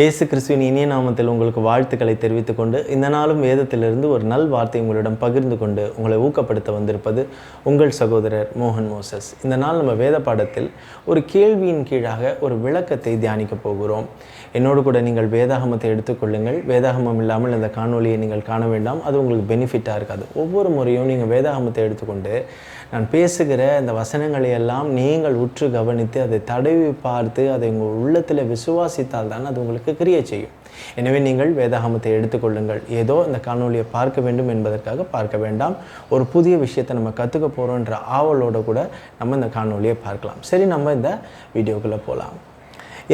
இயேசு கிறிஸ்துவின் இனிய நாமத்தில் உங்களுக்கு வாழ்த்துக்களை தெரிவித்துக் கொண்டு இந்த நாளும் வேதத்திலிருந்து ஒரு நல் வார்த்தை உங்களிடம் பகிர்ந்து கொண்டு உங்களை ஊக்கப்படுத்த வந்திருப்பது உங்கள் சகோதரர் மோகன் மோசஸ். இந்த நாள் நம்ம வேத பாடத்தில் ஒரு கேள்வியின் கீழாக ஒரு விளக்கத்தை தியானிக்க போகிறோம். என்னோடு கூட நீங்கள் வேதாகமத்தை எடுத்துக்கொள்ளுங்கள். வேதாகமம் இல்லாமல் இந்த காணொலியை நீங்கள் காண வேண்டாம். அது உங்களுக்கு பெனிஃபிட்டாக இருக்காது. ஒவ்வொரு முறையும் நீங்கள் வேதாகமத்தை எடுத்துக்கொண்டு நான் பேசுகிற இந்த வசனங்களை எல்லாம் நீங்கள் உற்று கவனித்து அதை தடவி பார்த்து அதை உங்கள் உள்ளத்தில் விசுவாசித்தால் தான் அது உங்களுக்கு கிரியை செய்யும். எனவே நீங்கள் வேதாகமத்தை எடுத்துக்கொள்ளுங்கள் ஏதோ இந்த காணொலியை பார்க்க வேண்டும் என்பதற்காக பார்க்க வேண்டாம். ஒரு புதிய விஷயத்தை நம்ம கற்றுக்க போகிறோன்ற ஆவலோடு கூட நம்ம இந்த காணொலியை பார்க்கலாம். சரி நம்ம இந்த வீடியோக்குள்ளே போகலாம்.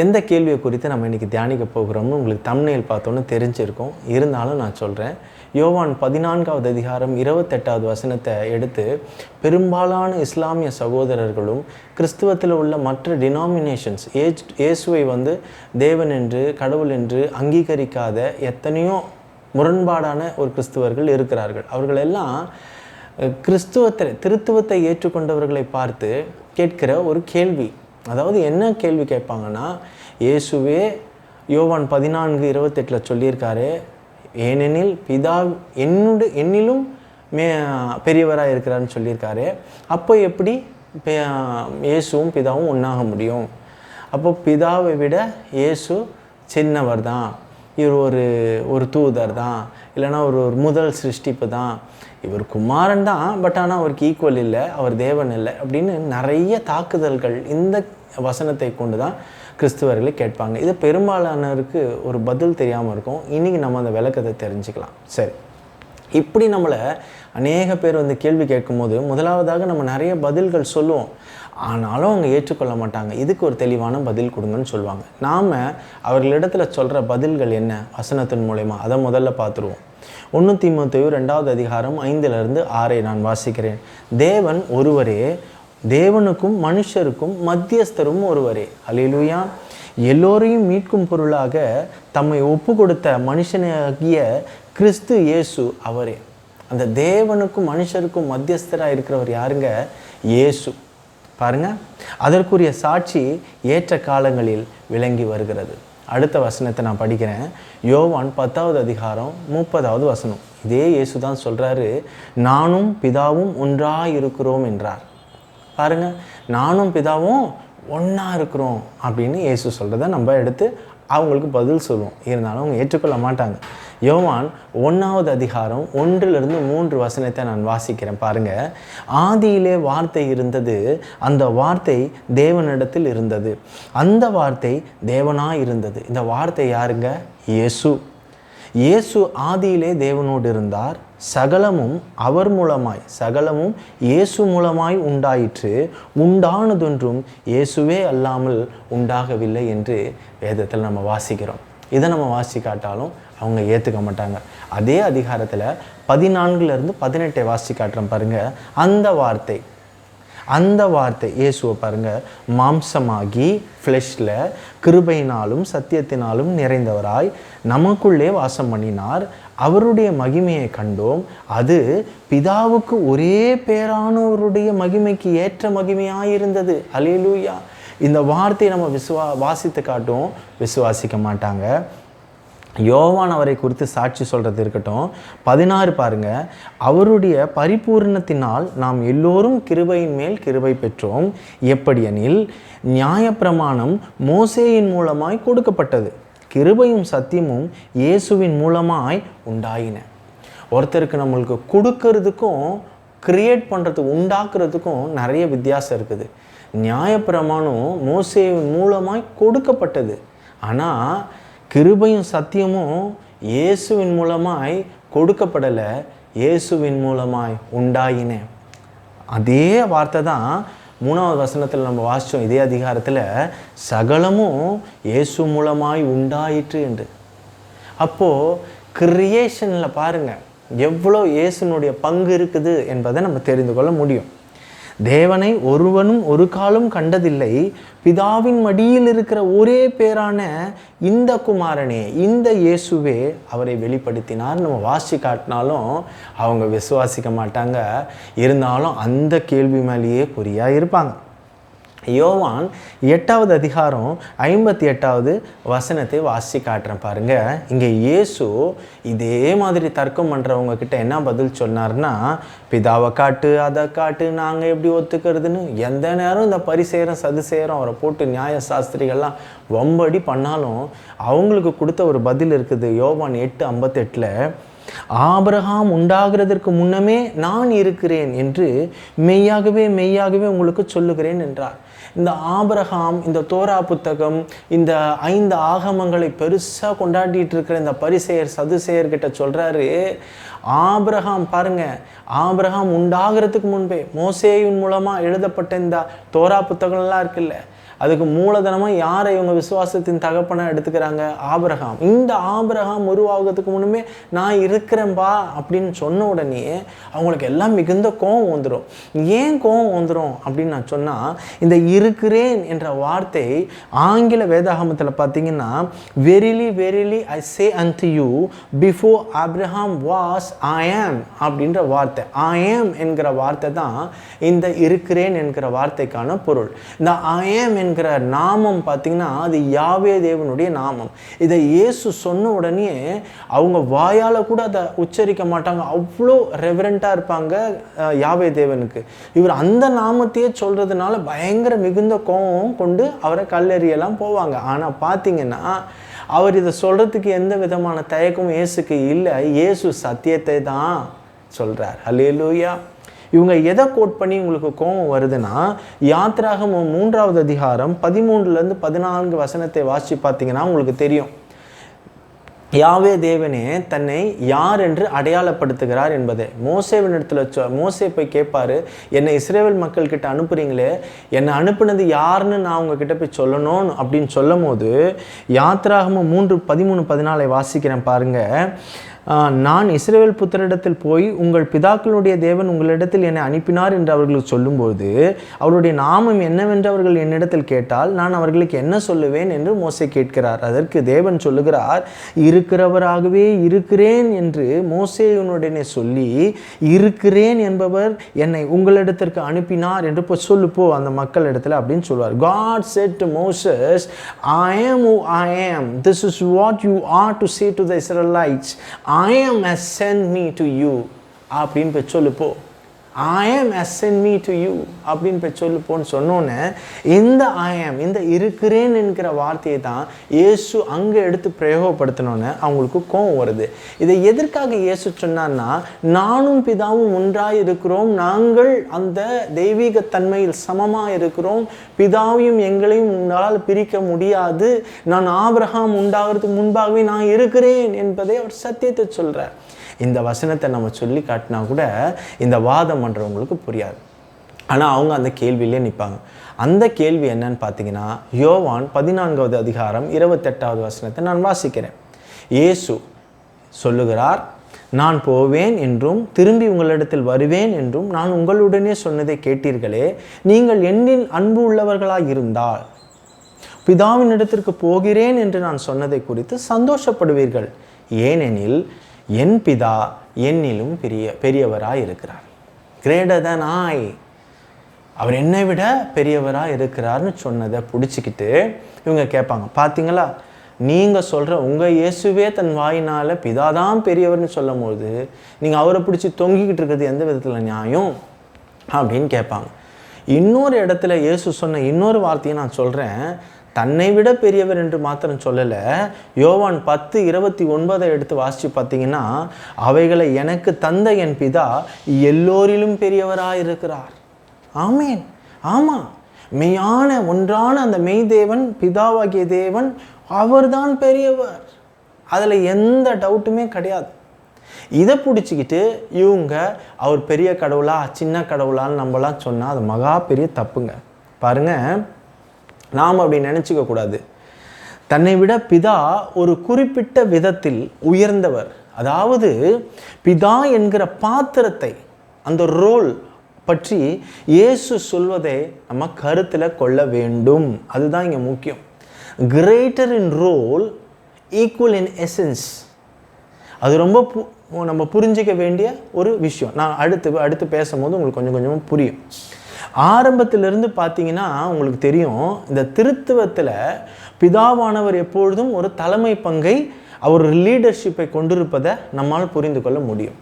எந்த கேள்வியை குறித்து நம்ம இன்றைக்கி தியானிக்க போகிறோம்னு உங்களுக்கு தமிழில் பார்த்தோன்னு தெரிஞ்சிருக்கும். இருந்தாலும் நான் சொல்கிறேன் யோவான் பதினான்காவது அதிகாரம் இருபத்தெட்டாவது வசனத்தை எடுத்து பெரும்பாலான இஸ்லாமிய சகோதரர்களும் கிறிஸ்துவத்தில் உள்ள மற்ற டினாமினேஷன்ஸ் ஏஜ் இயேசுவை வந்து தேவன் என்று கடவுள் என்று அங்கீகரிக்காத எத்தனையோ முரண்பாடான ஒரு கிறிஸ்துவர்கள் இருக்கிறார்கள். அவர்கள் எல்லாம் கிறிஸ்துவத்தை திருத்துவத்தை ஏற்றுக்கொண்டவர்களை பார்த்து கேட்கிற ஒரு கேள்வி. அதாவது என்ன கேள்வி கேட்பாங்கன்னா இயேசுவே யோவான் பதினான்கு இருபத்தெட்டில் சொல்லியிருக்காரு ஏனெனில் பிதா என்னோட என்னிலும் மே பெரியவராக இருக்கிறாருன்னு சொல்லியிருக்காரு. அப்போ எப்படி இயேசுவும் பிதாவும் ஒன்றாக முடியும்? அப்போ பிதாவை விட இயேசு சின்னவர் தான் இவர் ஒரு ஒரு தூதர் தான் இல்லைன்னா ஒரு ஒரு முதல் சிருஷ்டிப்பு தான் இவர் குமாரன் தான் பட் ஆனால் அவருக்கு ஈக்குவல் இல்லை. அவர் தேவன் இல்லை அப்படின்னு நிறைய தாக்குதல்கள் இந்த வசனத்தை கொண்டு தான் கிறிஸ்துவர்களை கேட்பாங்க. இது பெரும்பாலானவருக்கு ஒரு பதில் தெரியாமல் இருக்கும். இன்றைக்கி நம்ம அந்த விளக்கத்தை தெரிஞ்சுக்கலாம். சரி. இப்படி நம்மளை அநேக பேர் வந்து கேள்வி கேட்கும்போது முதலாவதாக நம்ம நிறைய பதில்கள் சொல்லுவோம். ஆனாலும் அவங்க ஏற்றுக்கொள்ள மாட்டாங்க. இதுக்கு ஒரு தெளிவான பதில் கொடுங்கன்னு சொல்லுவாங்க. நாம் அவர்களிடத்தில் சொல்கிற பதில்கள் என்ன? வசனத்தின் மூலயமா. அதை முதல்ல பார்த்துருவோம். ஒன்று திமுத்தையும் ரெண்டாவது அதிகாரம் ஐந்திலிருந்து ஆறை நான் வாசிக்கிறேன். தேவன் ஒருவரே தேவனுக்கும் மனுஷருக்கும் மத்தியஸ்தரும் ஒருவரே. அலையிலுயா எல்லோரையும் மீட்கும் பொருளாக தம்மை ஒப்பு கொடுத்த மனுஷனாகிய கிறிஸ்து இயேசு அவரே. அந்த தேவனுக்கும் மனுஷருக்கும் மத்தியஸ்தராக இருக்கிறவர் யாருங்க? இயேசு. பாருங்க அதற்குரிய சாட்சி ஏற்ற காலங்களில் விளங்கி வருகிறது. அடுத்த வசனத்தை நான் படிக்கிறேன். யோவான் பத்தாவது அதிகாரம் முப்பதாவது வசனம். இதே இயேசு தான் சொல்கிறாரு நானும் பிதாவும் ஒன்றாக இருக்கிறோம் என்றார். பாருங்கள் நானும் பிதாவும் ஒன்றா இருக்கிறோம் அப்படின்னு இயேசு சொல்கிறத நம்ம எடுத்து அவங்களுக்கு பதில் சொல்லுவோம். இருந்தாலும் அவங்க ஏற்றுக்கொள்ள மாட்டாங்க. யோவான் ஒன்றாவது அதிகாரம் ஒன்றிலிருந்து மூன்று வசனத்தை நான் வாசிக்கிறேன் பாருங்கள் ஆதியிலே வார்த்தை இருந்தது அந்த வார்த்தை தேவனிடத்தில் இருந்தது. அந்த வார்த்தை தேவனாக இருந்தது. இந்த வார்த்தை யாருங்க? இயேசு. இயேசு ஆதியிலே தேவனோடு இருந்தார். சகலமும் அவர் மூலமாய் சகலமும் இயேசு மூலமாய் உண்டாயிற்று. உண்டானதொன்றும் இயேசுவே அல்லாமல் உண்டாகவில்லை என்று வேதத்தில் நம்ம வாசிக்கிறோம். இதை நம்ம வாசி காட்டாலும் அவங்க ஏற்றுக்க மாட்டாங்க. அதே அதிகாரத்தில் பதினான்குலேருந்து பதினெட்டை வாசி காட்டுறோம் பாருங்கள் அந்த வார்த்தை அந்த வார்த்தை இயேசுவை பாருங்க. மாம்சமாகி ஃப்ளெஷில் கிருபையினாலும் சத்தியத்தினாலும் நிறைந்தவராய் நமக்குள்ளே வாசம் பண்ணினார். அவருடைய மகிமையை கண்டோம். அது பிதாவுக்கு ஒரே பேரானோருடைய மகிமைக்கு ஏற்ற மகிமையாயிருந்தது. அலேலூயா இந்த வார்த்தையை நம்ம விசுவா வாசித்து காட்டும். விசுவாசிக்க மாட்டாங்க. யோவான் அவரை குறித்து சாட்சி சொல்கிறது இருக்கட்டும். பதினாறு பாருங்க. அவருடைய பரிபூரணத்தினால் நாம் எல்லோரும் கிருபையின் மேல் கிருபை பெற்றோம். எப்படியெனில் நியாயப்பிரமாணம் மோசேயின் மூலமாய் கொடுக்கப்பட்டது. கிருபையும் சத்தியமும் இயேசுவின் மூலமாய் உண்டாயின. ஒருத்தருக்கு நம்மளுக்கு கொடுக்கறதுக்கும் கிரியேட் பண்ணுறதுக்கு உண்டாக்குறதுக்கும் நிறைய வித்தியாசம் இருக்குது. நியாயப்பிரமாணம் மோசேவின் மூலமாய் கொடுக்கப்பட்டது. ஆனால் கிருபையும் சத்தியமும் இயேசுவின் மூலமாய் கொடுக்கப்படலை இயேசுவின் மூலமாய் உண்டாயின. அதே வார்த்தை தான் மூணாவது வசனத்தில் நம்ம வாசித்தோம் இதே அதிகாரத்தில் சகலமும் இயேசு மூலமாய் உண்டாயிற்று என்று. அப்போது கிரியேஷனில் பாருங்கள் எவ்வளோ இயேசுனுடைய பங்கு இருக்குது என்பதை நம்ம தெரிந்து கொள்ள முடியும். தேவனை ஒருவனும் ஒரு காலம் கண்டதில்லை. பிதாவின் மடியில் இருக்கிற ஒரே பேரான இந்த குமாரனே இந்த இயேசுவே அவரை வெளிப்படுத்தினார். நம்ம வாசி காட்டினாலும் அவங்க விசுவாசிக்க மாட்டாங்க. இருந்தாலும் அந்த கேள்வி மேலேயே குறியாக இருப்பாங்க. யோவான் எட்டாவது அதிகாரம் ஐம்பத்தி எட்டாவது வசனத்தை வாசி காட்டுறேன் பாருங்க. இங்கே இயேசு இதே மாதிரி தர்க்கம் பண்ணுறவங்க கிட்ட என்ன பதில் சொன்னார்னா பிதாவை காட்டு அதை காட்டு நாங்கள் எப்படி ஒத்துக்கிறதுன்னு? எந்த நேரம் இந்த பரிசேரம் சதுசேரம் அவரை போட்டு நியாய சாஸ்திரிகள்லாம் வம்படி பண்ணாலும் அவங்களுக்கு கொடுத்த ஒரு பதில் இருக்குது. யோவான் எட்டு ஐம்பத்தெட்டில் ஆபிரகாம் உண்டாகிறதற்கு முன்னமே நான் இருக்கிறேன் என்று மெய்யாகவே மெய்யாகவே உங்களுக்கு சொல்லுகிறேன் என்றார். இந்த ஆபரகாம் இந்த தோரா புத்தகம் இந்த ஐந்து ஆகமங்களை பெருசாக கொண்டாடிட்டு இருக்கிற இந்த பரிசெயர் சதுசெயர்கிட்ட சொல்கிறாரு ஆபிரகாம் பாருங்க ஆபிரகாம் உண்டாகிறதுக்கு முன்பே மோசேயின் மூலமாக எழுதப்பட்ட இந்த தோரா புத்தகம்லாம் இருக்குல்ல அதுக்கு மூலதனமாக யாரை இவங்க விசுவாசத்தின் தகப்பனை எடுத்துக்கிறாங்க? ஆபரகாம். இந்த ஆபரகாம் உருவாகிறதுக்கு முன்னுமே நான் இருக்கிறேன்பா அப்படின்னு சொன்ன உடனே அவங்களுக்கு எல்லாம் மிகுந்த கோபம் வந்துடும் ஏன் கோபம் வந்துடும் அப்படின்னு நான் சொன்னால் இந்த இருக்கிறேன் என்ற வார்த்தை ஆங்கில வேதாகமத்தில் பார்த்தீங்கன்னா verily verily I say and you before Abraham was I am அப்படின்ற வார்த்தை. ஐ ஆம் என்கிற வார்த்தை தான் இந்த இருக்கிறேன் என்கிற வார்த்தைக்கான பொருள். இந்த ஐ ஆம் என்கிற நாமம் பார்த்தீங்கன்னா அது யாவே தேவனுடைய நாமம். இதை இயேசு சொன்ன உடனே அவங்க வாயால் கூட அதை உச்சரிக்க மாட்டாங்க. அவ்வளோ ரெவரண்ட்டாக இருப்பாங்க யாவே தேவனுக்கு. இவர் அந்த நாமத்தையே சொல்கிறதுனால பயங்கர மிகுந்த கோபம் கொண்டு அவரை கல்லெறியெல்லாம் போவாங்க. ஆனால் பார்த்தீங்கன்னா அவர் இதை சொல்கிறதுக்கு எந்த விதமான தயக்கமும் இயேசுக்கு இல்லை. இயேசு சத்தியத்தை தான் சொல்கிறார் அல்லேலூயா இவங்க எதை கோட் பண்ணி உங்களுக்கு கோபம் வருதுன்னா யாத்ராகமம் மூன்றாவது அதிகாரம் பதிமூன்றுலேருந்து பதினான்கு வசனத்தை வாசித்து பார்த்தீங்கன்னா உங்களுக்கு தெரியும். யாவே தேவனே தன்னை யார் என்று அடையாளப்படுத்துகிறார் என்பதை. இடத்துல சொ மோசே போய் கேட்பாரு என்னை இஸ்ரேல் மக்கள் கிட்ட அனுப்புறீங்களே என்னை அனுப்புனது யாருன்னு நான் உங்ககிட்ட போய் சொல்லணும் அப்படின்னு சொல்லும் போது யாத்ராகமம் மூன்று பதிமூணு பதினாலை வாசிக்கிறேன் பாருங்கள் நான் இஸ்ரேல் புத்தரிடத்தில் போய் உங்கள் பிதாக்களுடைய தேவன் உங்களிடத்தில் என்னை அனுப்பினார் என்று அவர்களுக்கு சொல்லும்போது அவருடைய நாமம் என்னவென்று அவர்கள் என்னிடத்தில் கேட்டால் நான் அவர்களுக்கு என்ன சொல்லுவேன் என்று மோசை கேட்கிறார். அதற்கு தேவன் சொல்லுகிறார் இருக்கிறவராகவே இருக்கிறேன் என்று மோசேயுடனே சொல்லி இருக்கிறேன் என்பவர் என்னை உங்களிடத்திற்கு அனுப்பினார் என்று இப்போ சொல்லு போ அந்த மக்கள் இடத்துல அப்படின்னு சொல்லுவார். God said to Moses I am I I this is what you are to to to the Israelites Israelites I am has sent me to you அப்படின்னு போய் சொல்லு போ I am me to you அப்படின்னு போய் சொல்லு போன்னு சொன்னோன்னே இந்த I இந்த இருக்கிறேன் என்கிற வார்த்தையை தான் இயேசு அங்கே எடுத்து பிரயோகப்படுத்தினோன்னே அவங்களுக்கு கோபம் வருது. இதை எதற்காக இயேசு சொன்னான்னா நானும் பிதாவும் ஒன்றாக இருக்கிறோம் நாங்கள் அந்த தெய்வீக தன்மையில் சமமாக இருக்கிறோம் பிதாவையும் எங்களையும் உங்களால் பிரிக்க முடியாது நான் ஆபிரகாம் உண்டாகிறதுக்கு முன்பாகவே நான் இருக்கிறேன் என்பதை அவர் சத்தியத்தை சொல்கிறார் இந்த வசனத்தை நம்ம சொல்லி காட்டினா கூட இந்த வாதம் பண்ணுறவங்களுக்கு புரியாது. ஆனால் அவங்க அந்த கேள்வியிலே நிற்பாங்க அந்த கேள்வி என்னன்னு பார்த்தீங்கன்னா யோவான் பதினான்காவது அதிகாரம் இருபத்தெட்டாவது வசனத்தை நான் வாசிக்கிறேன். இயேசு சொல்லுகிறார் நான் போவேன் என்றும் திரும்பி உங்களிடத்தில் வருவேன் என்றும் நான் உங்களுடனே சொன்னதை கேட்டீர்களே நீங்கள் என்னில் அன்பு உள்ளவர்களாக இருந்தால் பிதாவின் இடத்திற்கு போகிறேன் என்று நான் சொன்னதை குறித்து சந்தோஷப்படுவீர்கள். ஏனெனில் என் பிதா என்னிலும் பெரிய பெரியவராக இருக்கிறார். கிரேட்டர் than அவர் என்னை விட பெரியவராக இருக்கிறார்னு சொன்னதை பிடிச்சிக்கிட்டு இவங்க கேட்பாங்க. பார்த்தீங்களா நீங்கள் சொல்கிற உங்கள் இயேசுவே தன் வாயினால் பிதா தான் பெரியவர்னு சொல்லும் போது நீங்கள் அவரை பிடிச்சி தொங்கிக்கிட்டு இருக்கிறது எந்த விதத்தில் நியாயம்? அப்படின்னு கேட்பாங்க. இன்னொரு இடத்துல இயேசு சொன்ன இன்னொரு வார்த்தையை நான் சொல்கிறேன் தன்னை விட பெரியவர் என்று மாத்திரம் சொல்லலை. யோவான் பத்து இருபத்தி ஒன்பதை எடுத்து வாசித்து பார்த்தீங்கன்னா அவைகளை எனக்கு தந்த என் பிதா எல்லோரிலும் பெரியவராக இருக்கிறார். ஆமேன். ஆமாம் மெய்யான ஒன்றான அந்த மெய் தேவன் பிதாவாகிய தேவன் அவர்தான் பெரியவர். அதில் எந்த டவுட்டுமே கிடையாது. இதை பிடிச்சிக்கிட்டு இவங்க அவர் பெரிய கடவுளா சின்ன கடவுளான்னு நம்மலாம் சொன்னால் அது மகா பெரிய தப்புங்க. பாருங்க. நாம் அப்படி நினச்சிக்க கூடாது. தன்னை விட பிதா ஒரு குறிப்பிட்ட விதத்தில் உயர்ந்தவர். அதாவது பிதா என்கிற பாத்திரத்தை அந்த ரோல் பற்றி இயேசு சொல்வதை நம்ம கருத்தில் கொள்ள வேண்டும். அதுதான் இங்கே முக்கியம். Greater in role equal in essence அது ரொம்ப பு- நம்ம புரிஞ்சிக்க வேண்டிய ஒரு விஷயம். நான் அடுத்து அடுத்து பேசும்போது உங்களுக்கு கொஞ்சம் கொஞ்சமாக புரியும். ஆரம்பத்திலிருந்து பார்த்தீங்கன்னா உங்களுக்கு தெரியும் இந்த திருத்துவத்தில் பிதாவானவர் எப்பொழுதும் ஒரு தலைமை பங்கை அவர் லீடர்ஷிப்பை கொண்டிருப்பதை நம்மால் புரிந்து கொள்ள முடியும்.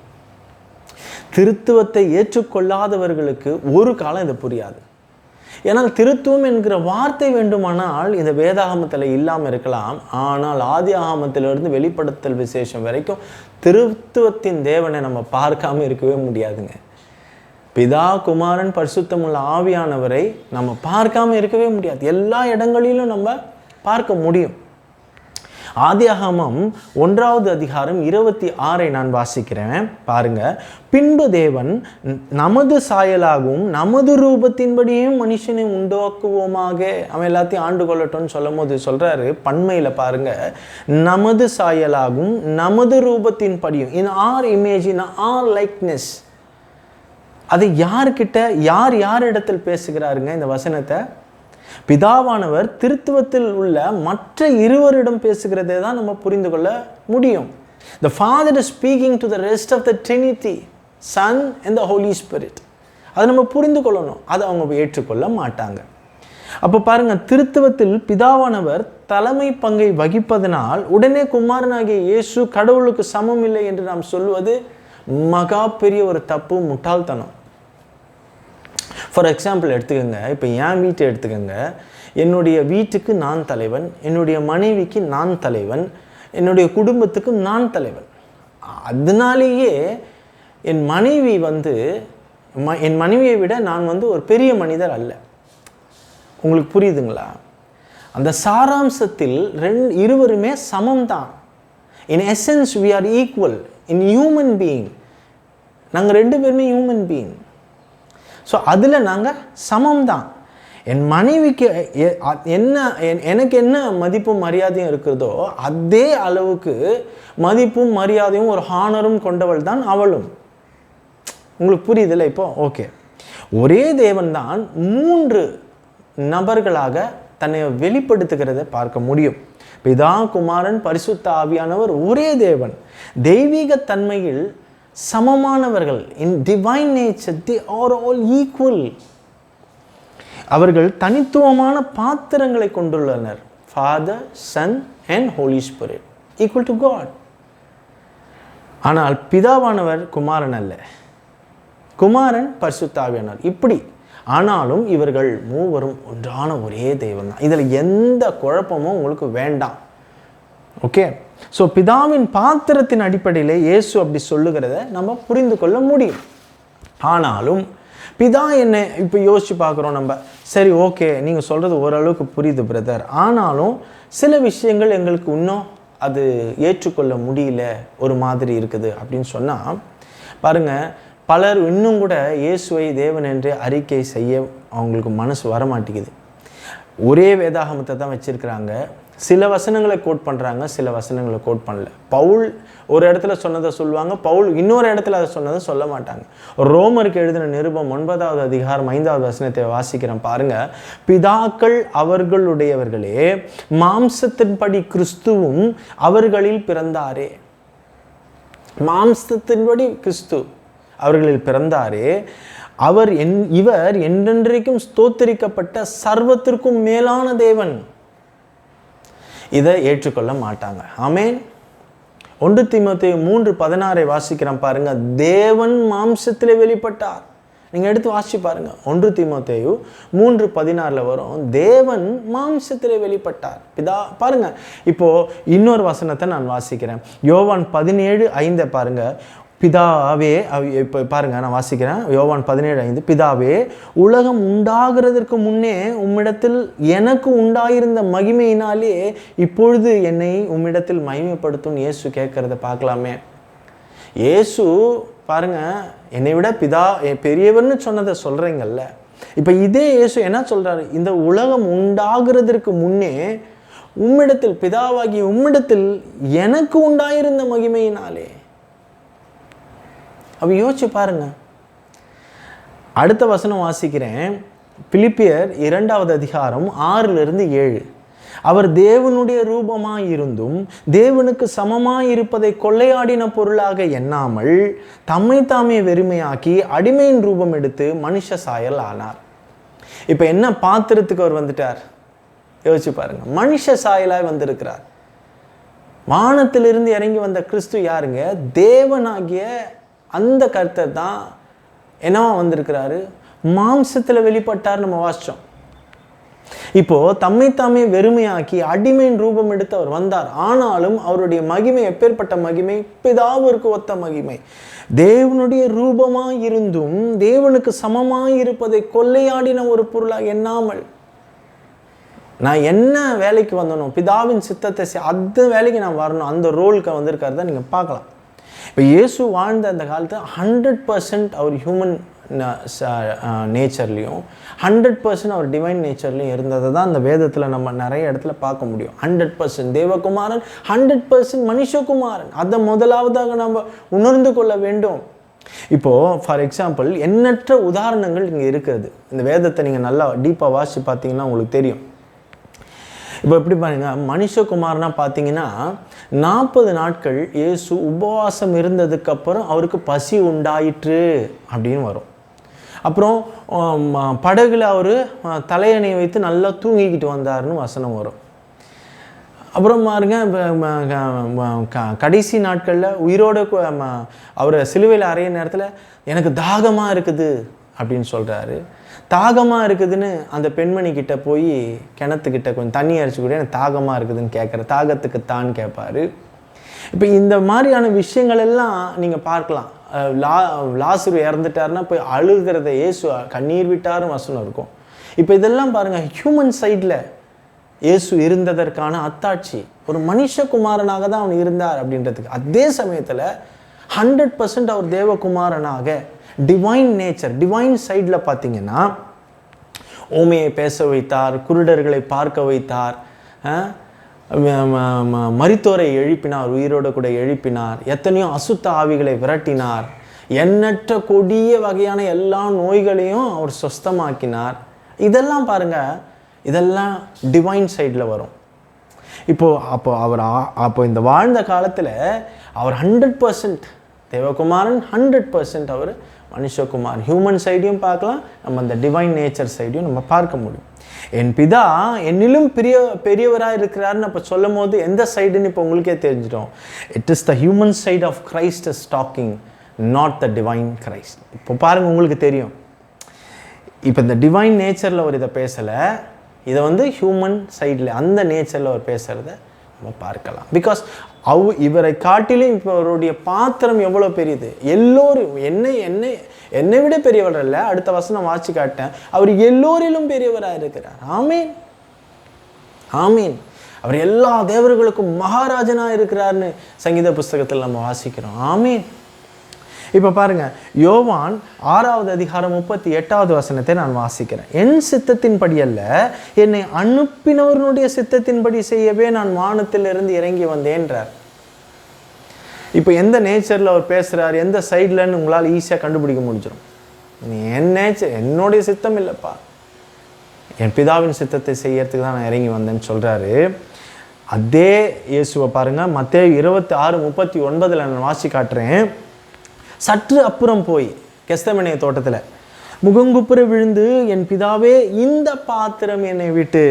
திருத்துவத்தை ஏற்றுக்கொள்ளாதவர்களுக்கு ஒரு காலம் இது புரியாது. ஏன்னால் திருத்துவம் என்கிற வார்த்தை வேண்டுமானால் இந்த வேதாகமத்தில் இல்லாமல் இருக்கலாம். ஆனால் ஆதி ஆகமத்திலிருந்து வெளிப்படுத்தல் விசேஷம் வரைக்கும் திருத்துவத்தின் தேவனை நம்ம பார்க்காம இருக்கவே முடியாதுங்க. பிதா குமாரன் பரிசுத்தமுள்ள ஆவியானவரை நம்ம பார்க்காம இருக்கவே முடியாது. எல்லா இடங்களிலும் நம்ம பார்க்க முடியும். ஆதியாகமம் ஒன்றாவது அதிகாரம் இருபத்தி ஆறை நான் வாசிக்கிறேன். பாருங்க. பின்பு தேவன் நமது சாயலாகவும் நமது ரூபத்தின்படியும் மனுஷனை உண்டாக்குவோமாக. அவன் எல்லாத்தையும் ஆண்டு கொள்ளட்டும்னு சொல்லும் போது சொல்றாரு. பண்மையில் பாருங்க. நமது சாயலாகவும் நமது ரூபத்தின்படியும். In our image in our likeness அது யார்கிட்ட யார் யார் இடத்தில் பேசுகிறாருங்க இந்த வசனத்தை? பிதாவானவர் திருத்துவத்தில் உள்ள மற்ற இருவரிடம் பேசுகிறதே தான் நம்ம புரிந்து கொள்ள முடியும். The Father is speaking to the rest of the Trinity Son and the Holy Spirit அதை நம்ம புரிந்து கொள்ளணும். அதை அவங்க ஏற்றுக்கொள்ள மாட்டாங்க. அப்போ பாருங்க திருத்துவத்தில் பிதாவானவர் தலைமை பங்கை வகிப்பதனால் உடனே குமாரனாகிய இயேசு கடவுளுக்கு சமம் இல்லை என்று நாம் சொல்வது மகா பெரிய ஒரு தப்பு முட்டாள்தனம். ஃபார் எக்ஸாம்பிள் எடுத்துக்கோங்க. இப்போ என் வீட்டை எடுத்துக்கோங்க. என்னுடைய வீட்டுக்கு நான் தலைவன் என்னுடைய மனைவிக்கு நான் தலைவன் என்னுடைய குடும்பத்துக்கு நான் தலைவன். அதனாலேயே என் மனைவி வந்து ம என் மனைவியை விட நான் வந்து ஒரு பெரிய மனிதர் அல்ல. உங்களுக்கு புரியுதுங்களா? அந்த சாராம்சத்தில் ரெண்டு இருவருமே சமம் தான் in essence we are equal in human being நாங்கள் ரெண்டு பேருமே ஹியூமன் பீயிங் ஸோ அதில் நாங்கள் சமம் தான் என் மனைவிக்கு எ- என்ன என்- எனக்கு என்ன மதிப்பும் மரியாதையும் இருக்கிறதோ அதே அளவுக்கு மதிப்பும் மரியாதையும் ஒரு ஹானரும் கொண்டவள் தான் அவளும். உங்களுக்கு புரியுதுல்ல இப்போ? ஓகே ஒரே தேவன் தான் மூன்று நபர்களாக தன்னை வெளிப்படுத்துகிறதை பார்க்க முடியும். பிதா குமாரன் பரிசுத்த ஆவியானவர் ஒரே தேவன். தெய்வீக தன்மையில் சமமானவர்கள். In divine nature they are all equal அவர்கள் தனித்துவமான பாத்திரங்களை கொண்டுள்ளனர். Father Son and Holy Spirit equal to God ஆனால் பிதாவானவர் குமாரன் அல்ல. குமாரன் பரிசுத்தாவியானார் இப்படி. ஆனாலும் இவர்கள் மூவரும் ஒன்றான ஒரே தெய்வம் தான் இதில் எந்த குழப்பமும் உங்களுக்கு வேண்டாம். ஓகே ஸோ பிதாவின் பாத்திரத்தின் அடிப்படையில் இயேசு அப்படி சொல்லுகிறத நம்ம புரிந்து கொள்ள முடியும். ஆனாலும் பிதா என்ன இப்போ யோசிச்சு பார்க்குறோம் நம்ம. சரி ஓகே நீங்கள் சொல்கிறது ஓரளவுக்கு புரியுது பிரதர் ஆனாலும் சில விஷயங்கள் எங்களுக்கு இன்னும் அது ஏற்றுக்கொள்ள முடியல ஒரு மாதிரி இருக்குது அப்படின்னு சொன்னால் பாருங்கள் பலர் இன்னும் கூட இயேசுவை தேவன் என்று அறிக்கை செய்ய அவங்களுக்கு மனசு வரமாட்டேங்குது. ஒரே வேதாகமத்தை தான் வச்சுருக்கிறாங்க. சில வசனங்களை கோட் பண்ணுறாங்க சில வசனங்களை கோட் பண்ணல. பவுல் ஒரு இடத்துல சொன்னதை சொல்லுவாங்க பவுல் இன்னொரு இடத்துல அதை சொன்னதை சொல்ல மாட்டாங்க. ரோமருக்கு எழுதின நிருபம் ஒன்பதாவது அதிகாரம் ஐந்தாவது வசனத்தை வாசிக்கிறேன் பாருங்க. பிதாக்கள் அவர்களுடையவர்களே மாம்சத்தின்படி கிறிஸ்துவும் அவர்களில் பிறந்தாரே. மாம்சத்தின்படி கிறிஸ்து அவர்களில் பிறந்தாரே. அவர் என் இவர் என்றென்றைக்கும் ஸ்தோத்தரிக்கப்பட்ட சர்வத்திற்கும் மேலான தேவன். இதை ஏற்றுக்கொள்ள மாட்டாங்க. ஆமென். ஒன்று திமுத்தி மூன்று பதினாறை வாசிக்கிறேன் பாருங்க. தேவன் மாம்சத்தில் வெளிப்பட்டார். நீங்கள் எடுத்து வாசி பாருங்க. ஒன்று திமுத்தேயு மூன்று பதினாறில் வரும். தேவன் மாம்சத்திலே வெளிப்பட்டார். இதா பாருங்க. இப்போ இன்னொரு வசனத்தை நான் வாசிக்கிறேன். யோவான் பதினேழு ஐந்தை பாருங்க. பிதாவே இப்போ பாருங்கள் நான் வாசிக்கிறேன். யோவான் பதினேழு ஐந்து பிதாவே உலகம் உண்டாகிறதற்கு முன்னே உம்மிடத்தில் எனக்கு உண்டாயிருந்த மகிமையினாலே இப்பொழுது என்னை உம்மிடத்தில் மகிமைப்படுத்தும். இயேசு கேட்குறத பார்க்கலாமே. இயேசு பாருங்க என்னை விட பிதா பெரியவர்னு சொன்னதை சொல்கிறீங்கல்ல இப்போ இதே இயேசு என்ன சொல்கிறாரு இந்த உலகம் உண்டாகிறதற்கு முன்னே உம்மிடத்தில் பிதாவாகி உம்மிடத்தில் எனக்கு உண்டாயிருந்த மகிமையினாலே அப்போ யோசிச்சு பாருங்க. அடுத்த வசனம் வாசிக்கிறேன். பிலிப்பியர் இரண்டாவது அதிகாரம் ஆறிலிருந்து ஏழு. அவர் தேவனுடைய ரூபமாக இருந்தும் தேவனுக்கு சமமாய் இருப்பதை கொள்ளையாடின பொருளாக எண்ணாமல் தம்மை தாமே வெறுமையாக்கி அடிமையின் ரூபம் எடுத்து மனுஷ சாயல் ஆனார். இப்போ என்ன பாத்திரத்துக்கு அவர் வந்துட்டார்? யோசிச்சு பாருங்க. மனுஷ சாயலாய் வந்திருக்கிறார். வானத்திலிருந்து இறங்கி வந்த கிறிஸ்து யாருங்க? தேவனாகிய அந்த கருத்தை தான் என்னவா வந்திருக்கிறாரு. மாம்சத்தில் வெளிப்பட்டார் நம்ம வாசித்தோம் இப்போ தம்மை தாமே வெறுமையாக்கி அடிமையின் ரூபம் எடுத்து அவர் வந்தார். ஆனாலும் அவருடைய மகிமை எப்பேற்பட்ட மகிமை? பிதாவிற்கு ஒத்த மகிமை. தேவனுடைய ரூபமாக இருந்தும் தேவனுக்கு சமமாக இருப்பதை கொள்ளையாடின ஒரு பொருளாக எண்ணாமல். நான் என்ன வேலைக்கு வந்தனும் பிதாவின் சித்தத்தை அந்த வேலைக்கு நான் வரணும். அந்த ரோலுக்கு வந்திருக்காரு தான் நீங்கள் பார்க்கலாம். இப்போ இயேசு வாழ்ந்த அந்த காலத்தில் ஹண்ட்ரட் பர்சன்ட் அவர் ஹியூமன் நேச்சர்லேயும் ஹண்ட்ரட் பர்சன்ட் அவர் டிவைன் நேச்சர்லையும் இருந்ததை தான் அந்த வேதத்தில் நம்ம நிறைய இடத்துல பார்க்க முடியும். ஹண்ட்ரட் பர்சன்ட் தேவகுமாரன் ஹண்ட்ரட் பர்சன்ட் மனுஷகுமாரன். அதை முதலாவதாக நம்ம உணர்ந்து கொள்ள வேண்டும். இப்போது ஃபார் எக்ஸாம்பிள் எண்ணற்ற உதாரணங்கள் இங்கே இருக்கிறது இந்த வேதத்தை நீங்கள் நல்லா டீப்பாக வாசித்து பார்த்தீங்கன்னா உங்களுக்கு தெரியும். இப்போ எப்படி பாருங்க மனுஷகுமார்னா பார்த்தீங்கன்னா நாற்பது நாட்கள் இயேசு உபவாசம் இருந்ததுக்கப்புறம் அவருக்கு பசி உண்டாயிற்று அப்படின்னு வரும். அப்புறம் படகுல அவர் தலையணை வைத்து நல்லா தூங்கிக்கிட்டு வந்தாருன்னு வசனம் வரும். அப்புறம் பாருங்க ம, க- ம, க- கடைசி நாட்களில் உயிரோட அவரை சிலுவையில் அறைய நேரத்தில் எனக்கு தாகமாக இருக்குது அப்படின்னு சொல்கிறாரு தாகமாக இருக்குதுன்னு அந்த பெண்மணி கிட்ட போய் கிணத்துக்கிட்ட கொஞ்சம் தண்ணி அரைச்சி கூட எனக்கு தாகமாக இருக்குதுன்னு கேட்குற தாகத்துக்கு தான் கேட்பாரு இப்போ இந்த மாதிரியான விஷயங்கள் எல்லாம் நீங்கள் பார்க்கலாம். லா லாசுரு இறந்துட்டாருன்னா போய் அழுகிறத இயேசு கண்ணீர் விட்டாரும் வசனம் இருக்கும். இப்போ இதெல்லாம் பாருங்கள் ஹியூமன் சைடில் இயேசு இருந்ததற்கான அத்தாட்சி. ஒரு மனுஷகுமாரனாக தான் அவன் இருந்தார் அப்படின்றதுக்கு. அதே சமயத்தில் ஹண்ட்ரட் பர்சன்ட் அவர் தேவகுமாரனாக டிவைன் நேச்சர் டிவைன் சைடில் பார்த்தீங்கன்னா ஓமையை பேச வைத்தார் குருடர்களை பார்க்க வைத்தார் மருத்துவரை எழுப்பினார் உயிரோட கூட எழுப்பினார் எத்தனையோ அசுத்த ஆவிகளை விரட்டினார் எண்ணற்ற கொடிய வகையான எல்லா நோய்களையும் அவர் சொஸ்தமாக்கினார். இதெல்லாம் பாருங்க இதெல்லாம் டிவைன் சைடில் வரும். இப்போ அப்போ அவர் அப்போ இந்த வாழ்ந்த காலத்தில் அவர் ஹண்ட்ரட் பர்சன்ட் தேவகுமாரன் ஹண்ட்ரட் பர்சன்ட் அவர் மனுஷகுமார் ஹியூமன் சைடையும் பார்க்கலாம் நம்ம அந்த டிவைன் நேச்சர் சைடையும் நம்ம பார்க்க முடியும். என் பிதா என்னிலும் பெரிய பெரியவராக இருக்கிறாருன்னு அப்போ சொல்லும் போது எந்த சைடுன்னு இப்போ உங்களுக்கே தெரிஞ்சிடும். It is the human side of Christ is talking not the divine Christ இப்போ பாருங்கள் உங்களுக்கு தெரியும். இப்போ இந்த டிவைன் நேச்சரில் அவர் இதை பேசலை. இதை வந்து ஹியூமன் சைடில் அந்த நேச்சரில் அவர் பேசுகிறத நம்ம பார்க்கலாம். பிகாஸ் அவ் இவரை காட்டிலும் இவருடைய அவருடைய பாத்திரம் எவ்வளோ பெரியது? எல்லோரும் என்னை என்னை என்னை விட பெரியவர் இல்ல அடுத்த வசனம் வாசி காட்டேன். அவர் எல்லோரிலும் பெரியவராக இருக்கிறார். ஆமீன். ஆமீன். அவர் எல்லா தேவர்களுக்கும் மகாராஜனாக இருக்கிறார்னு சங்கீத புஸ்தகத்தில் நம்ம வாசிக்கிறோம். ஆமீன். இப்போ பாருங்க யோவான் ஆறாவது அதிகாரம் முப்பத்தி எட்டாவது வசனத்தை நான் வாசிக்கிறேன். என் சித்தத்தின்படி அல்ல என்னை அனுப்பினவர்களுடைய சித்தத்தின்படி செய்யவே நான் வானத்திலிருந்து இறங்கி வந்தேன்றார். இப்போ எந்த நேச்சரில் அவர் பேசுகிறார் எந்த சைட்லன்னு உங்களால் ஈஸியாக கண்டுபிடிக்க முடிஞ்சிடும். நீ என் நேச்சர் என்னுடைய சித்தம் இல்லைப்பா. என் பிதாவின் சித்தத்தை செய்யறதுக்கு தான் நான் இறங்கி வந்தேன்னு சொல்கிறாரு அதே இயேசுவை பாருங்கள் மற்ற இருபத்தி ஆறு முப்பத்தி ஒன்பதில் நான் வாசி காட்டுறேன் சற்று அப்புறம் போய் கெஸ்தமனைய தோட்டத்தில். முகங்குப்புற விழுந்து என் பிதாவே இந்த பாத்திரம் என்னை விட்டு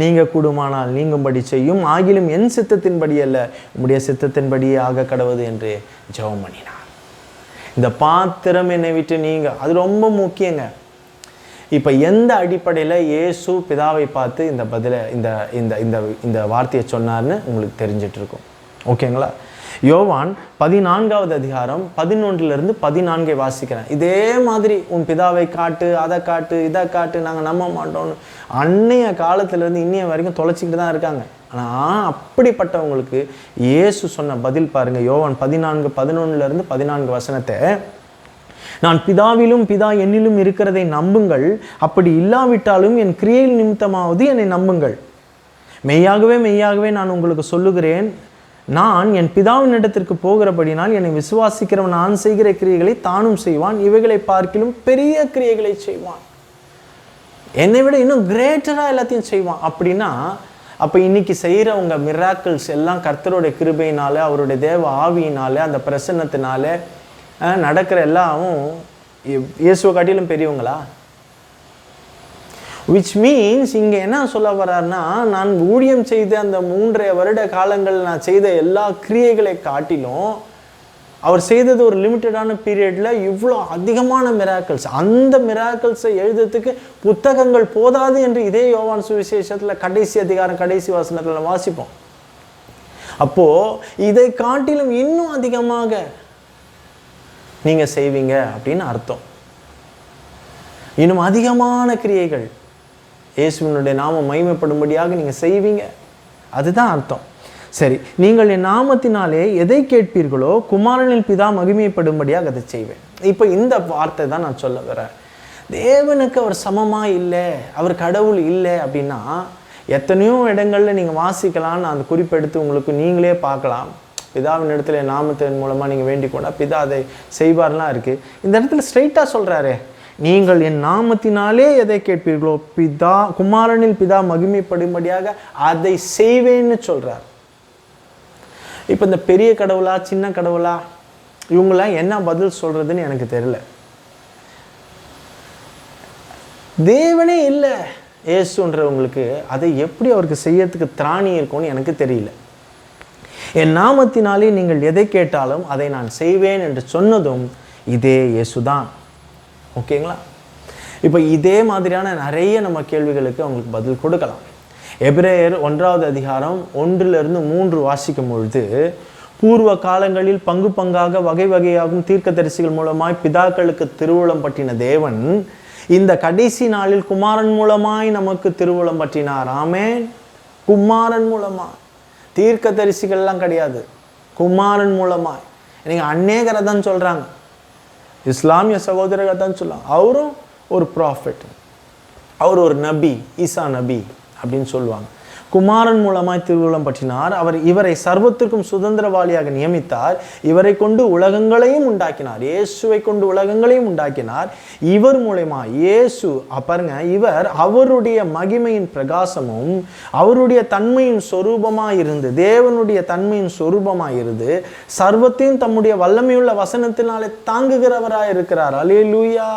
நீங்க கூடுமானால் நீங்கும்படி செய்யும். ஆகிலும் என் சித்தத்தின்படி அல்ல உம்முடைய சித்தத்தின்படியே ஆக கடவுது என்று ஜெபம் பண்ணினார். இந்த பாத்திரம் என்னை விட்டு நீங்க அது ரொம்ப முக்கியங்க. இப்போ எந்த அடிப்படையில் இயேசு பிதாவை பார்த்து இந்த பதிலை இந்த இந்த இந்த இந்த வார்த்தையை சொன்னார்னு உங்களுக்கு தெரிஞ்சிட்ருக்கும். ஓகேங்களா? யோவான் பதினான்காவது அதிகாரம் பதினொன்றிலிருந்து பதினான்கை வாசிக்கிறேன். இதே மாதிரி உன் பிதாவை காட்டு அதை காட்டு இதை காட்டு நாங்கள் நம்ப மாட்டோம்னு அன்னைய காலத்திலேருந்து இன்னைய வரைக்கும் தொலைச்சிக்கிட்டு தான் இருக்காங்க. ஆனால் அப்படிப்பட்டவங்களுக்கு இயேசு சொன்ன பதில் பாருங்க யோவான் பதினான்கு பதினொன்றுலேருந்து பதினான்கு வசனத்தை. நான் பிதாவிலும் பிதா என்னிலும் இருக்கிறதை நம்புங்கள் அப்படி இல்லாவிட்டாலும் என் கிரியை நிமித்தமாவது என்னை நம்புங்கள். மெய்யாகவே மெய்யாகவே நான் உங்களுக்கு சொல்லுகிறேன் நான் என் பிதாவின் இடத்திற்கு போகிறபடினால் என்னை விசுவாசிக்கிறவன் நான் செய்கிற கிரியைகளை தானும் செய்வான். இவைகளை பார்க்கிலும் பெரிய கிரியைகளை செய்வான். என்னை விட இன்னும் கிரேட்டராக எல்லாத்தையும் செய்வான். அப்படின்னா அப்போ இன்னைக்கு செய்கிறவங்க மிராக்கிள்ஸ் எல்லாம் கர்த்தருடைய கிருபையினால அவருடைய தேவ ஆவியினால அந்த பிரசன்னத்தினால நடக்கிற எல்லாமும் இயேசுவை காட்டிலும் பெரியவங்களா? விச் மீன்ஸ் இங்கே என்ன சொல்ல வர்றாருன்னா நான் ஊழியம் செய்த அந்த மூன்றரை வருட காலங்கள் நான் செய்த எல்லா கிரியைகளை காட்டிலும் அவர் செய்தது ஒரு லிமிட்டடான பீரியடில் இவ்வளோ அதிகமான மிராக்கிள்ஸ் அந்த மிராக்கிள்ஸை எழுதுறதுக்கு புத்தகங்கள் போதாது என்று இதே யோவான் சுவிசேஷத்தில் கடைசி அதிகாரம் கடைசி வாசனத்தில் வாசிப்போம். அப்போது இதை காட்டிலும் இன்னும் அதிகமாக நீங்கள் செய்வீங்க அப்படின்னு அர்த்தம். இன்னும் அதிகமான கிரியைகள். இயேசுவினுடைய நாமம் மகிமைப்படும்படியாக நீங்கள் செய்வீங்க. அதுதான் அர்த்தம். சரி நீங்கள் என் நாமத்தினாலே எதை கேட்பீர்களோ குமாரனின் பிதா மகிமைப்படும்படியாக அதை செய்வேன். இப்போ இந்த வார்த்தை தான் நான் சொல்ல வரேன். தேவனுக்கு அவர் சமமாக இல்லை அவர் கடவுள் இல்லை அப்படின்னா எத்தனையோ இடங்களில் நீங்கள் வாசிக்கலாம் அந்த குறிப்பெடுத்து உங்களுக்கு நீங்களே பார்க்கலாம். பிதாவின் இடத்துல என் நாமத்தின் மூலமாக நீங்கள் வேண்டிக் கொண்டா பிதா அதை செய்வார்லாம் இருக்குது இந்த இடத்துல ஸ்ட்ரைட்டாக சொல்கிறாரே நீங்கள் என் நாமத்தினாலே எதை கேட்பீர்களோ? பிதா குமாரனில் பிதா மகிமைப்படும்படியாக அதை செய்வேன்னு சொல்கிறார் இப்போ இந்த பெரிய கடவுளா சின்ன கடவுளா இவங்களாம் என்ன பதில் சொல்கிறதுன்னு எனக்கு தெரியல. தேவனே இல்லை. ஏசுன்றவங்களுக்கு அதை எப்படி அவருக்கு செய்யறதுக்கு திராணி இருக்கும்னு எனக்கு தெரியல. என் நாமத்தினாலே நீங்கள் எதை கேட்டாலும் அதை நான் செய்வேன் என்று சொன்னதும் இதே இயேசுதான். ஓகேங்களா? இப்போ இதே மாதிரியான நிறைய நம்ம கேள்விகளுக்கு அவங்களுக்கு பதில் கொடுக்கலாம். எபிரேயர் ஒன்றாவது அதிகாரம் ஒன்றிலிருந்து மூன்று வாசிக்கும் பொழுது பூர்வ காலங்களில் பங்கு பங்காக வகை வகையாகும் தீர்க்கதரிசிகள் மூலமாய் பிதாக்களுக்கு திருவுளம் பற்றின தேவன் இந்த கடைசி நாளில் குமாரன் மூலமாய் நமக்கு திருவுளம் பற்றினார். ஆமென். குமாரன் தீர்க்க தீர்க்கதரிசிகள்லாம் கிடையாது. குமாரன் மூலமாய். நீங்கள் அநேகரை தான் சொல்கிறாங்க இஸ்லாமிய சகோதரராக தான் சொல்லலாம் அவரும் ஒரு ப்ராஃபிட் அவர் ஒரு நபி ஈசா நபி அப்படின்னு சொல்லுவாங்க. குமாரன் மூலமாய் திருவுளம் பற்றினார். அவர் இவரை சர்வத்திற்கும் சுதந்திரவாளியாக நியமித்தார். இவரை கொண்டு உலகங்களையும் உண்டாக்கினார். இயேசுவை கொண்டு உலகங்களையும் உண்டாக்கினார். இவர் மூலயமா இயேசு பாருங்க இவர் அவருடைய மகிமையின் பிரகாசமும் அவருடைய தன்மையின் சொரூபமாக இருந்து தேவனுடைய தன்மையின் சொரூபமாக இருந்து சர்வத்தையும் தம்முடைய வல்லமையுள்ள வசனத்தினாலே தாங்குகிறவராக இருக்கிறார். அலே லூயா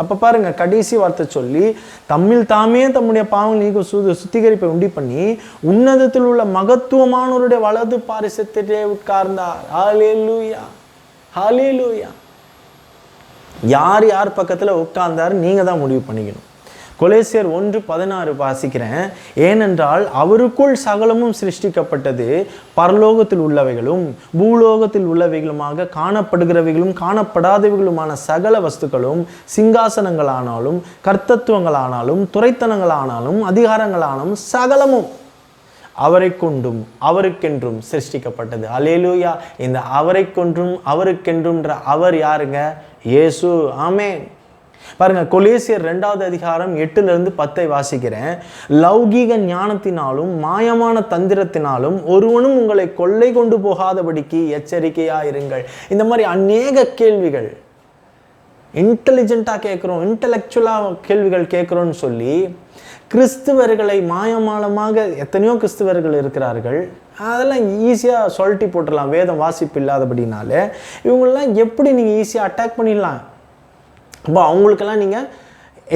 அப்போ பாருங்க கடைசி வார்த்தை சொல்லி தம்மில் தாமே தம்முடைய பாவங்கள் நீக்க சு சுத்திகரிப்பை உண்டி பண்ணி உன்னதத்தில் உள்ள மகத்துவமானவருடைய வலது பாரிசத்திலே உட்கார்ந்தார். ஹாலே லூயா ஹாலே லூயா யார் யார் பக்கத்தில் உட்கார்ந்தார் நீங்கள் தான் முடிவு பண்ணிக்கணும். கொலேசியர் ஒன்று பதினாறு வாசிக்கிறேன். ஏனென்றால் அவருக்குள் சகலமும் சிருஷ்டிக்கப்பட்டது பரலோகத்தில் உள்ளவைகளும் பூலோகத்தில் உள்ளவைகளுமாக காணப்படுகிறவைகளும் காணப்படாதவைகளுமான சகல வஸ்துக்களும் சிங்காசனங்களானாலும் கர்த்தத்துவங்களானாலும் துறைத்தனங்களானாலும் அதிகாரங்களானாலும் சகலமும் அவரை கொண்டும் அவருக்கென்றும் சிருஷ்டிக்கப்பட்டது. அலேலூயா இந்த அவரை கொன்றும் அவருக்கென்றும்ன்ற அவர் யாருங்க? இயேசு. ஆமேன். பாருங்க கொலேசியர் ரெண்டாவது அதிகாரம் எட்டுலேருந்து பத்தை வாசிக்கிறேன். லௌகீக ஞானத்தினாலும் மாயமான தந்திரத்தினாலும் ஒருவனும் உங்களை கொள்ளை கொண்டு போகாதபடிக்கு எச்சரிக்கையாக இருங்கள். இந்த மாதிரி அநேக கேள்விகள். இன்டெலிஜென்ட்டாக கேட்குறோம் இன்டலெக்சுவலாக கேள்விகள் கேட்குறோன்னு சொல்லி கிறிஸ்துவர்களை மாயமாலமாக எத்தனையோ கிறிஸ்துவர்கள் இருக்கிறார்கள். அதெல்லாம் ஈஸியாக சொல்ட்டி போட்டுடலாம் வேதம் வாசிப்பு இல்லாதபடினால. இவங்களெல்லாம் எப்படி நீங்கள் ஈஸியாக அட்டாக் பண்ணிடலாம்? அப்போ அவங்களுக்கெல்லாம் நீங்கள்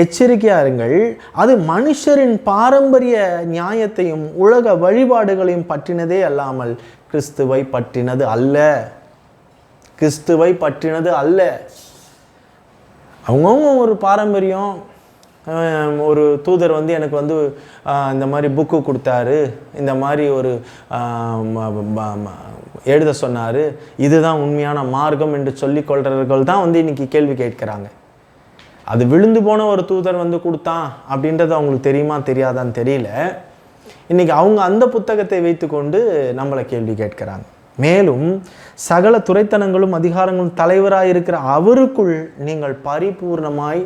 எச்சரிக்கையாக இருங்கள். அது மனுஷரின் பாரம்பரிய நியாயத்தையும் உலக வழிபாடுகளையும் பற்றினதே அல்லாமல் கிறிஸ்துவை பற்றினது அல்ல. கிறிஸ்துவை பற்றினது அல்ல. அவங்கவுங்க ஒரு பாரம்பரியம். ஒரு தூதர் வந்து எனக்கு வந்து இந்த மாதிரி புக்கு கொடுத்தாரு. இந்த மாதிரி ஒரு எழுத சொன்னார். இதுதான் உண்மையான மார்க்கம் என்று சொல்லிக் கொள்கிறவர்கள் தான் வந்து இன்றைக்கி கேள்வி கேட்குறாங்க. அது விழுந்து போன ஒரு தூதர் வந்து கொடுத்தான் அப்படின்றது அவங்களுக்கு தெரியுமா தெரியாதான்னு தெரியல. இன்னைக்கு அவங்க அந்த புத்தகத்தை வைத்துக்கொண்டு நம்மளை கேள்வி கேட்கிறாங்க. மேலும் சகல துறைத்தனங்களும் அதிகாரங்களும் தலைவராக இருக்கிற அவருக்குள் நீங்கள் பரிபூர்ணமாய்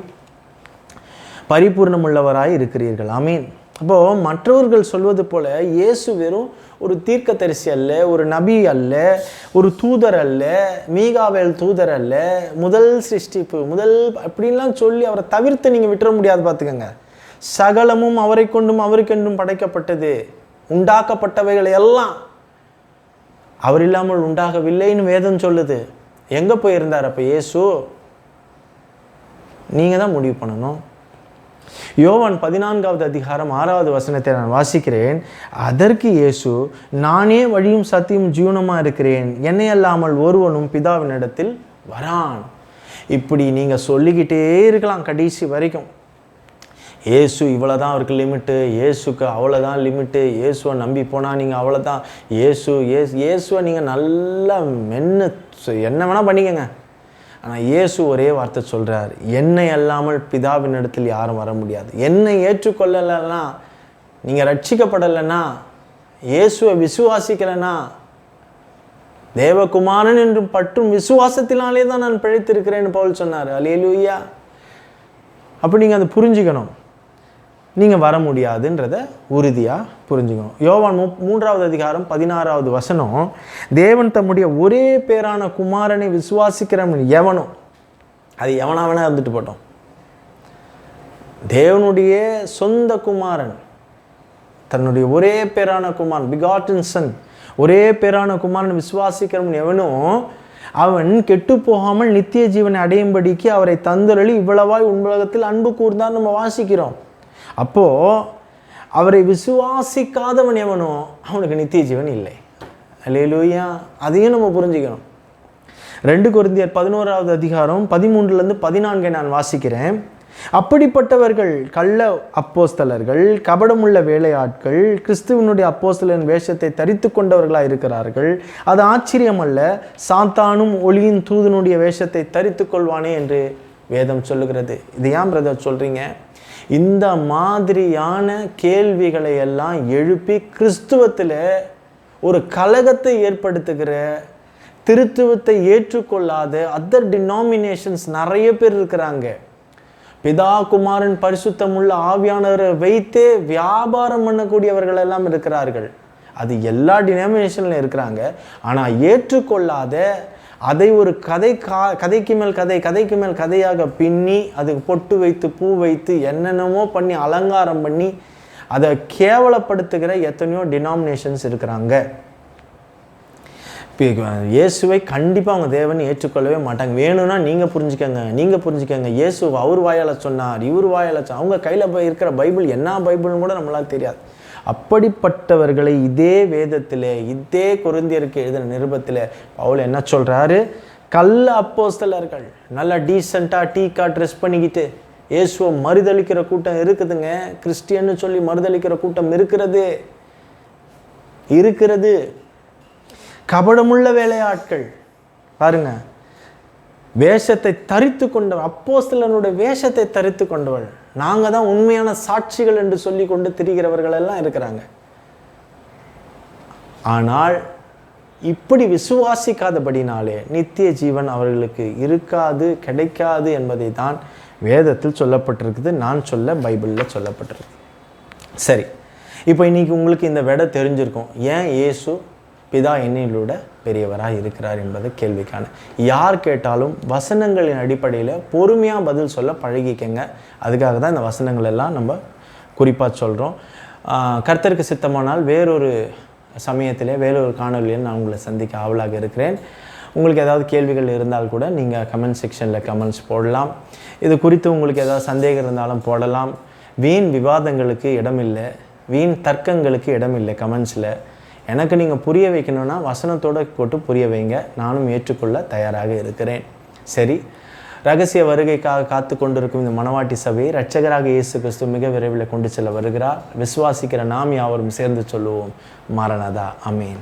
பரிபூர்ணமுள்ளவராய் இருக்கிறீர்கள். அமீன் அப்போது மற்றவர்கள் சொல்வது போல இயேசு வெறும் ஒரு தீர்க்கதரிசி அல்ல ஒரு நபி அல்ல ஒரு தூதர் அல்ல மீகாவேல் தூதர் அல்ல முதல் சிருஷ்டிப்பு முதல் அப்படின்லாம் சொல்லி அவரை தவிர்த்து நீங்கள் விட்டுற முடியாது பார்த்துக்கோங்க. சகலமும் அவரை கொண்டும் அவருக்கென்றும் படைக்கப்பட்டது. உண்டாக்கப்பட்டவைகள் எல்லாம் அவர் இல்லாமல் உண்டாகவில்லைன்னு வேதம் சொல்லுது. எங்கே போயிருந்தார் அப்போ இயேசு? நீங்கள் தான் முடிவு பண்ணணும். யோவான் பதினான்காவது அதிகாரம் ஆறாவது வசனத்தை நான் வாசிக்கிறேன். அதற்கு இயேசு நானே வழியும் சத்தியும் ஜீவனமாக இருக்கிறேன். என்னை அல்லாமல் ஒருவனும் பிதாவினிடத்தில் வரான். இப்படி நீங்கள் சொல்லிக்கிட்டே இருக்கலாம் கடைசி வரைக்கும். ஏசு இவ்வளோ தான் அவருக்கு லிமிட்டு இயேசுக்கு அவ்வளோதான் லிமிட்டு ஏசுவை நம்பி போனால் நீங்கள் அவ்வளோதான் ஏசு ஏசு இயேசுவை நீங்கள் நல்லா மென்று என்ன வேணால் பண்ணிக்கங்க. ஆனால் இயேசு ஒரே வார்த்தை சொல்கிறார் என்னை அல்லாமல் பிதாவின் இடத்தில் யாரும் வர முடியாது. என்னை ஏற்றுக்கொள்ளலைன்னா நீங்கள் ரட்சிக்கப்படலைன்னா இயேசுவை விசுவாசிக்கலைன்னா தேவகுமாரன் என்றும் பற்றும் விசுவாசத்தினாலே தான் நான் பிழைத்திருக்கிறேன்னு பவுல் சொன்னார். அலேலூயா அப்போ நீங்கள் அதை புரிஞ்சுக்கணும். நீங்கள் வர முடியாதுன்றத உறுதியாக புரிஞ்சுக்கணும். யோவான் மூ மூன்றாவது அதிகாரம் பதினாறாவது வசனம் தேவன் தம்முடைய ஒரே பேரான குமாரனை விசுவாசிக்கிறவன் எவனோ அது எவனா வேணா இருந்துட்டு போட்டோம். தேவனுடைய சொந்த குமாரன் தன்னுடைய ஒரே பேரான குமாரன் பிகாட்டன் சன் ஒரே பேரான குமாரன் விசுவாசிக்கிறவன் எவனோ அவன் கெட்டு போகாமல் நித்திய ஜீவனை அடையும்படிக்கு அவரை தந்தரளி இவ்வளவாய் உலகத்தில் அன்பு கூர்ந்தான் நம்ம வாசிக்கிறோம். அப்போது அவரை விசுவாசிக்காதவன் எவனோ அவனுக்கு நித்திய ஜீவன் இல்லை. அலையிலூயா அதையும் நம்ம புரிஞ்சுக்கணும். ரெண்டு குருந்தியர் பதினோராவது அதிகாரம் பதிமூன்றுலேருந்து பதினான்கை நான் வாசிக்கிறேன். அப்படிப்பட்டவர்கள் கள்ள அப்போஸ்தலர்கள் கபடமுள்ள வேலையாட்கள் கிறிஸ்துவனுடைய அப்போஸ்தலன் வேஷத்தை தரித்து கொண்டவர்களாக இருக்கிறார்கள். அது ஆச்சரியமல்ல சாத்தானும் ஒளியின் தூதனுடைய வேஷத்தை தரித்து கொள்வானே என்று வேதம் சொல்லுகிறது. இது ஏன் பிரதர் சொல்கிறீங்க இந்த மாதிரியான கேள்விகளை எல்லாம் எழுப்பி கிறிஸ்துவத்தில் ஒரு கலகத்தை ஏற்படுத்துகிற திருத்துவத்தை ஏற்றுக்கொள்ளாத அதர் டினாமினேஷன்ஸ் நிறைய பேர் இருக்கிறாங்க. பிதா குமாரன் பரிசுத்தம் உள்ள ஆவியானவரை வைத்தே வியாபாரம் பண்ணக்கூடியவர்கள் எல்லாம் இருக்கிறார்கள். அது எல்லா டினாமினேஷன்லையும் இருக்கிறாங்க. ஆனால் ஏற்றுக்கொள்ளாத அதை ஒரு கதை கா கதைக்கு மேல் கதை கதைக்கு மேல் கதையாக பின்னி அதுக்கு பொட்டு வைத்து பூ வைத்து என்னென்னமோ பண்ணி அலங்காரம் பண்ணி அதை கேவலப்படுத்துகிற எத்தனையோ டினாமினேஷன்ஸ் இருக்கிறாங்க. இப்போ இயேசுவை கண்டிப்பாக அவங்க தேவன் ஏற்றுக்கொள்ளவே மாட்டாங்க. வேணும்னா நீங்கள் புரிஞ்சுக்கங்க நீங்கள் புரிஞ்சுக்கங்க. இயேசு அவர் வாயால் சொன்னார் இவர் வாயால் அவங்க கையில் இருக்கிற பைபிள் என்ன பைபிள்னு கூட நம்மளால் தெரியாது. அப்படிப்பட்டவர்களை இதே வேதத்தில் இதே குருந்தியருக்கு எழுதின நிருபத்தில் பவுல் என்ன சொல்கிறாரு கள்ள அப்போஸ்தலர்கள் நல்லா டீசெண்டாக டீக்கா ட்ரெஸ் பண்ணிக்கிட்டு இயேசுவை மறுதளிக்கிற கூட்டம் இருக்குதுங்க. கிறிஸ்டியன்னு சொல்லி மறுதளிக்கிற கூட்டம் இருக்கிறது. இருக்கிறது. கபடமுள்ள வேலையாட்கள். பாருங்க. வேஷத்தை தரித்து கொண்டவள் அப்போஸ்தலனுடைய வேஷத்தை தரித்து கொண்டவள் நாங்கள் தான் உண்மையான சாட்சிகள் என்று சொல்லி கொண்டு திரிகிறவர்கள் எல்லாம் இருக்கிறாங்க. ஆனால் இப்படி விசுவாசிக்காதபடினாலே நித்திய ஜீவன் அவர்களுக்கு இருக்காது கிடைக்காது என்பதை தான் வேதத்தில் சொல்லப்பட்டிருக்குது. நான் சொல்ல பைபிளில் சொல்லப்பட்டிருக்கு. சரி. இப்போ இன்னைக்கு உங்களுக்கு இந்த விட தெரிஞ்சிருக்கும். ஏன் இயேசு பிதா என்னிலூட பெரியவராக இருக்கிறார் என்பது கேள்விக்கான. யார் கேட்டாலும் வசனங்களின் அடிப்படையில் பொறுமையாக பதில் சொல்ல பழகிக்கங்க. அதுக்காக தான் இந்த வசனங்கள் எல்லாம் நம்ம குறிப்பாக சொல்கிறோம் கர்த்தருக்கு சித்தமானால் வேறொரு சமயத்திலே வேறொரு காணொலியில் நான் உங்களை சந்திக்க ஆவலாக இருக்கிறேன். உங்களுக்கு ஏதாவது கேள்விகள் இருந்தால் கூட நீங்கள் கமெண்ட் செக்ஷனில் கமெண்ட்ஸ் போடலாம். இது குறித்து உங்களுக்கு ஏதாவது சந்தேகம் இருந்தாலும் போடலாம். வீண் விவாதங்களுக்கு இடமில்லை. வீண் தர்க்கங்களுக்கு இடமில்லை கமெண்ட்ஸில் எனக்கு நீங்கள் புரிய வைக்கணும்னா வசனத்தோடு போட்டு புரிய வைங்க. நானும் ஏற்றுக்கொள்ள தயாராக இருக்கிறேன். சரி. ரகசிய வருகைக்காக காத்து கொண்டிருக்கும் இந்த மணவாட்டி சபையை ரட்சகராக இயேசு கிறிஸ்து மிக விரைவில் கொண்டு செல்ல வருகிறார். விசுவாசிக்கிற நாம் யாவரும் சேர்ந்து சொல்லுவோம் மரணதா. அமீன்